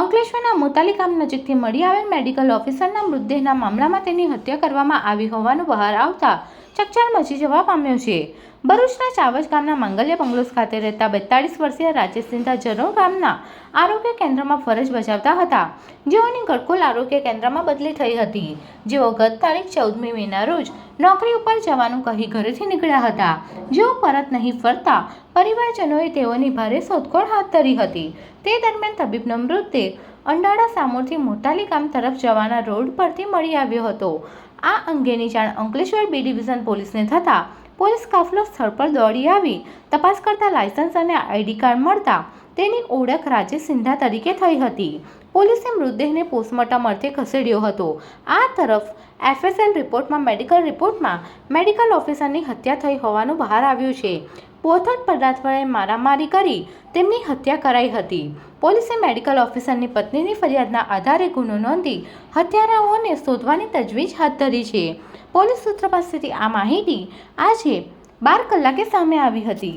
અંકલેશ્વરના મોતાલી નજીકથી મળી આવેલ મેડિકલ ઓફિસરના મૃતદેહના મામલામાં તેની હત્યા કરવામાં આવી હોવાનું બહાર આવતા ચકચાર મચી જવા પામ્યો છે. ભરૂચના ચાવજ ગામના માંગલ્ય બંગલોસ ખાતે રહેતા બેતાળીસ વર્ષીય રાજેશ સિંધા ગામના આરોગ્ય કેન્દ્રમાં ફરજ બજાવતા હતા. જેઓની ગડકોલ આરોગ્ય કેન્દ્રમાં બદલી થઈ હતી. જેઓ ગત તારીખ ચૌદમી મેના રોજ નોકરી ઉપર જવાનું કહી ઘરેથી નીકળ્યા હતા. જેઓ પરત નહીં ફરતા પરિવારજનોએ તેઓની ભારે શોધખોળ હાથ ધરી હતી. તે દરમિયાન તબીબનો મૃતદેહ અંડાળા સામોરથી મોટાલી ગામ તરફ જવાના રોડ પરથી મળી આવ્યો હતો. આ અંગેની જાણ અંકલેશ્વર બી ડિવિઝન પોલીસને થતાં પોલીસ કાફલો સ્થળ પર દોડી આવી. તપાસ કરતા લાયસન્સ અને આઈડી કાર્ડ મળતા તેની ઓળખ રાજેશ સિંધા તરીકે થઈ હતી. પોલીસે મૃતદેહને પોસ્ટમોર્ટમ અર્થે ખસેડ્યો હતો. આ તરફ એફએસએલ રિપોર્ટમાં મેડિકલ રિપોર્ટમાં મેડિકલ ઓફિસરની હત્યા થઈ હોવાનું બહાર આવ્યું છે. બોથડ પદાર્થ વડે મારામારી કરી તેમની હત્યા કરાઈ હતી. પોલીસે મેડિકલ ઓફિસરની પત્નીની ફરિયાદના આધારે ગુનો નોંધી હત્યારાઓને શોધવાની તજવીજ હાથ ધરી છે. પોલીસ સૂત્ર પાસેથી આ માહિતી આજે બાર કલાકે સામે આવી હતી.